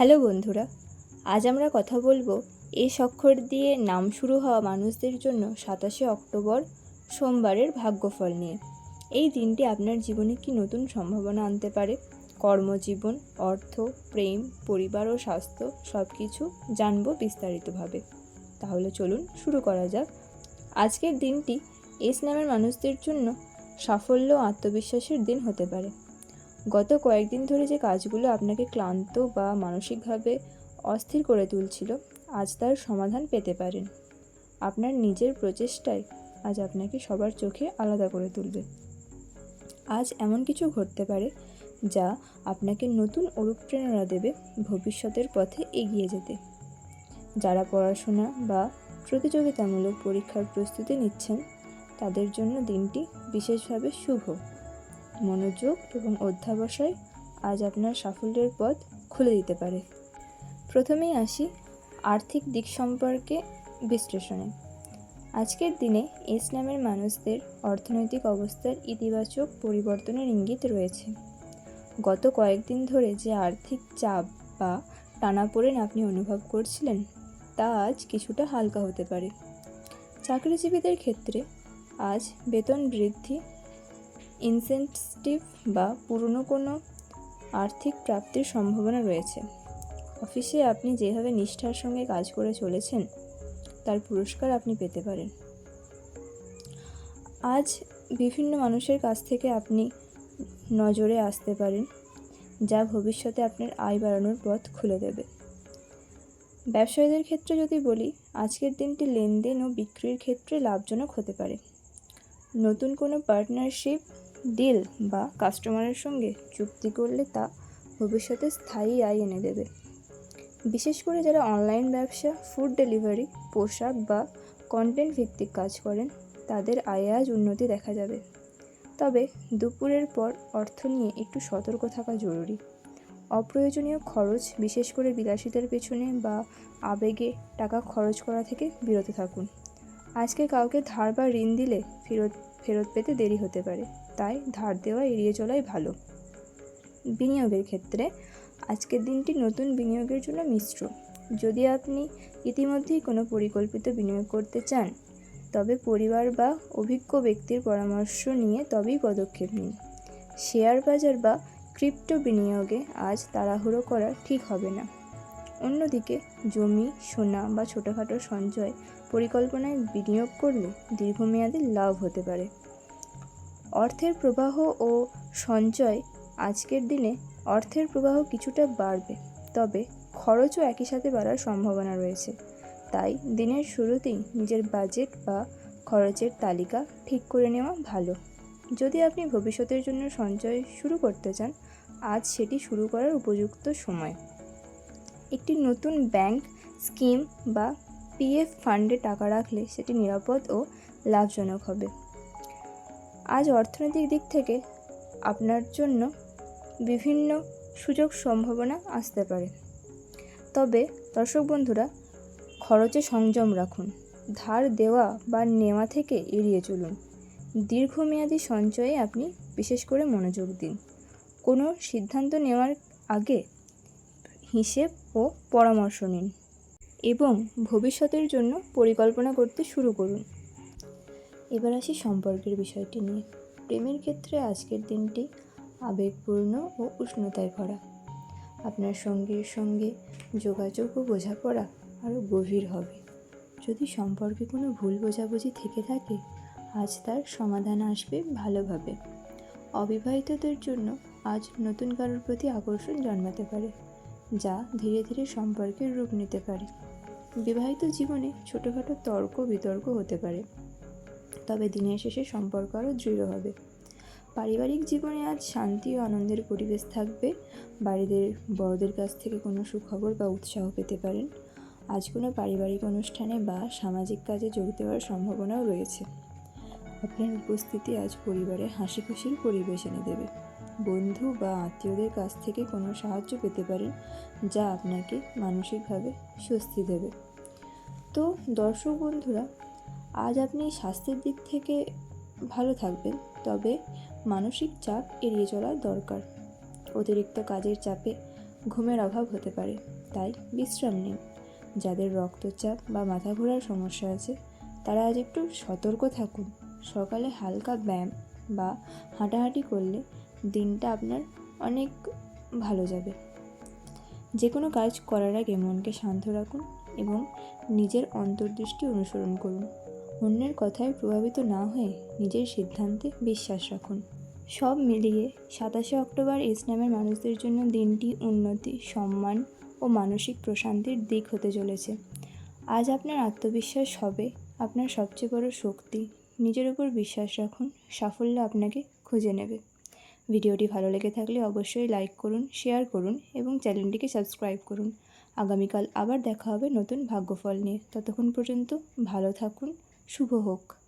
Hello বন্ধুরা, আজ আমরা কথা বলব এস অক্ষর দিয়ে নাম শুরু হওয়া মানুষদের জন্য সাতাশে অক্টোবর সোমবারের ভাগ্যফল নিয়ে। এই দিনটি আপনার জীবনে কি নতুন সম্ভাবনা আনতে পারে? কর্মজীবন, অর্থ, প্রেম, পরিবার ও স্বাস্থ্য সব কিছু জানব বিস্তারিতভাবে। তাহলে চলুন শুরু করা যাক। আজকের দিনটি এস নামের মানুষদের জন্য সাফল্য ও আত্মবিশ্বাসের দিন হতে পারে। গত কয়েকদিন ধরে যে কাজগুলো আপনাকে ক্লান্ত বা মানসিকভাবে অস্থির করে তুলছিল, আজ তার সমাধান পেতে পারেন। আপনার নিজের প্রচেষ্টায় আজ আপনাকে সবার চোখে আলাদা করে তুলবে। আজ এমন কিছু ঘটতে পারে যা আপনাকে নতুন অনুপ্রেরণা দেবে ভবিষ্যতের পথে এগিয়ে যেতে। যারা পড়াশোনা বা প্রতিযোগিতামূলক পরীক্ষার প্রস্তুতি নিচ্ছেন, তাদের জন্য দিনটি বিশেষভাবে শুভ। মনোযোগ এবং অধ্যাবসায় আজ আপনার সাফল্যের পথ খুলে দিতে পারে। প্রথমেই আসি আর্থিক দিক সম্পর্কে বিশ্লেষণে। আজকের দিনে এস নামের মানুষদের অর্থনৈতিক অবস্থার ইতিবাচক পরিবর্তনের ইঙ্গিত রয়েছে। গত কয়েকদিন ধরে যে আর্থিক চাপ বা টানাপোড়েন আপনি অনুভব করছিলেন, তা আজ কিছুটা হালকা হতে পারে। চাকরিজীবীদের ক্ষেত্রে আজ বেতন বৃদ্ধি ইনসেন্টিভ বা পুরনো কোনো আর্থিক প্রাপ্তির সম্ভাবনা রয়েছে। অফিসে আপনি যেভাবে নিষ্ঠার সঙ্গে কাজ করে চলেছেন, তার পুরস্কার আপনি পেতে পারেন। আজ বিভিন্ন মানুষের কাছ থেকে আপনি নজরে আসতে পারেন, যা ভবিষ্যতে আপনার আয় বাড়ানোর পথ খুলে দেবে। ব্যবসায়ীদের ক্ষেত্রে যদি বলি, আজকের দিনটি লেনদেন ও বিক্রির ক্ষেত্রে লাভজনক হতে পারে। নতুন কোনো পার্টনারশিপ ডিল বা কাস্টমারের সঙ্গে চুক্তি করলে তা ভবিষ্যতে স্থায়ী আয় এনে দেবে। বিশেষ করে যারা অনলাইন ব্যবসা ফুড ডেলিভারি পোশাক বা কন্টেন্ট ভিত্তিক কাজ করেন, তাদের আয়ে আজ উন্নতি দেখা যাবে। তবে দুপুরের পর অর্থ নিয়ে একটু সতর্ক থাকা জরুরি। অপ্রয়োজনীয় খরচ, বিশেষ করে বিলাসিতার পেছনে বা আবেগে টাকা খরচ করা থেকে বিরত থাকুন। আজকে কাউকে ধার বা ঋণ দিলে ফেরত ফেরত পেতে দেরি হতে পারে। তাই ধার দেওয়া এড়িয়ে চলাই ভালো। বিনিয়োগের ক্ষেত্রে আজকের দিনটি নতুন বিনিয়োগের জন্য মিশ্র। যদি আপনি ইতিমধ্যেই কোনো পরিকল্পিত বিনিয়োগ করতে চান, তবে পরিবার বা অভিজ্ঞ ব্যক্তির পরামর্শ নিয়ে তবেই পদক্ষেপ নিন। শেয়ার বাজার বা ক্রিপ্টো বিনিয়োগে আজ তাড়াহুড়ো করা ঠিক হবে না। অন্যদিকে, জমি, সোনা বা ছোটোখাটো সঞ্চয় পরিকল্পনায় বিনিয়োগ করলে দীর্ঘমেয়াদে লাভ হতে পারে। অর্থের প্রবাহ ও সঞ্চয় আজকের দিনে অর্থের প্রবাহ কিছুটা বাড়বে, তবে খরচও একই সাথে বাড়ার সম্ভাবনা রয়েছে। তাই দিনের শুরুতেই নিজের বাজেট বা খরচের তালিকা ঠিক করে নেওয়া ভালো। যদি আপনি ভবিষ্যতের জন্য সঞ্চয় শুরু করতে চান, আজ সেটি শুরু করার উপযুক্ত সময়। একটি নতুন ব্যাংক স্কিম বা পিএফ ফান্ডে টাকা রাখলে সেটি নিরাপদ ও লাভজনক হবে। আজ অর্থনৈতিক দিক থেকে আপনার জন্য বিভিন্ন সুযোগ সম্ভাবনা আসতে পারে। তবে দর্শক বন্ধুরা, খরচে সংযম রাখুন। ধার দেওয়া বা নেওয়া থেকে এড়িয়ে চলুন। দীর্ঘমেয়াদী সঞ্চয়ে আপনি বিশেষ করে মনোযোগ দিন। কোনো সিদ্ধান্ত নেওয়ার আগে হিসেব ও পরামর্শ নিন এবং ভবিষ্যতের জন্য পরিকল্পনা করতে শুরু করুন। এবার আসি সম্পর্কের বিষয়টি নিয়ে। প্রেমের ক্ষেত্রে আজকের দিনটি আবেগপূর্ণ ও উষ্ণতায় ভরা। আপনার সঙ্গীর সঙ্গে যোগাযোগ ও বোঝাপড়া আরও গভীর হবে। যদি সম্পর্কে কোনো ভুল বোঝাবুঝি থেকে থাকে, আজ তার সমাধান আসবে ভালোভাবে। অবিবাহিতদের জন্য আজ নতুন কারোর প্রতি আকর্ষণ জন্মাতে পারে। যা ধীরে ধীরে সম্পর্কের রূপ নিতে পারে। বিবাহিত জীবনে ছোটোখাটো তর্ক বিতর্ক হতে পারে। তবে দিনের শেষে সম্পর্ক আরও দৃঢ় হবে। পারিবারিক জীবনে আজ শান্তি ও আনন্দের পরিবেশ থাকবে। বাড়িদের বড়দের কাছ থেকে কোনো সুখবর বা উৎসাহ পেতে পারেন। আজ কোনো পারিবারিক অনুষ্ঠানে বা সামাজিক কাজে যোগ দেওয়ার সম্ভাবনাও রয়েছে। আপনার উপস্থিতি আজ পরিবারে হাসি খুশির পরিবেশ এনে দেবে। বন্ধু বা আত্মীয়দের কাছ থেকে কোনো সাহায্য পেতে পারেন, যা আপনাকে মানসিকভাবে স্বস্তি দেবে। তো দর্শক বন্ধুরা, আজ আপনি স্বাস্থ্যের দিক থেকে ভালো থাকবেন, তবে মানসিক চাপ এড়িয়ে চলা দরকার। অতিরিক্ত কাজের চাপে ঘুমের অভাব হতে পারে, তাই বিশ্রাম নিন। যাদের রক্তচাপ বা মাথা ঘোরার সমস্যা আছে, তারা আজ একটু সতর্ক থাকুন। সকালে হালকা ব্যায়াম বা হাঁটাহাঁটি করলে দিনটা আপনার অনেক ভালো যাবে। যে কোনো কাজ করার আগে মনকে শান্ত রাখুন এবং নিজের অন্তর্দৃষ্টি অনুসরণ করুন। অন্যের কথায় প্রভাবিত না হয়ে নিজের সিদ্ধান্তে বিশ্বাস রাখুন। সব মিলিয়ে সাতাশে অক্টোবর ইসলামের মানুষদের জন্য দিনটি উন্নতি, সম্মান ও মানসিক প্রশান্তির দিক হতে চলেছে। আজ আপনার আত্মবিশ্বাস হবে, আপনার সবচেয়ে বড় শক্তি, নিজের উপর বিশ্বাস রাখুন, সাফল্য আপনাকে খুঁজে নেবে। ভিডিওটি ভালো লেগে থাকলে অবশ্যই লাইক করুন, শেয়ার করুন এবং চ্যানেলটিকে সাবস্ক্রাইব করুন। আগামীকাল আবার দেখা হবে নতুন ভাগ্যফল নিয়ে। ততক্ষণ পর্যন্ত ভালো থাকুন, শুভ হোক।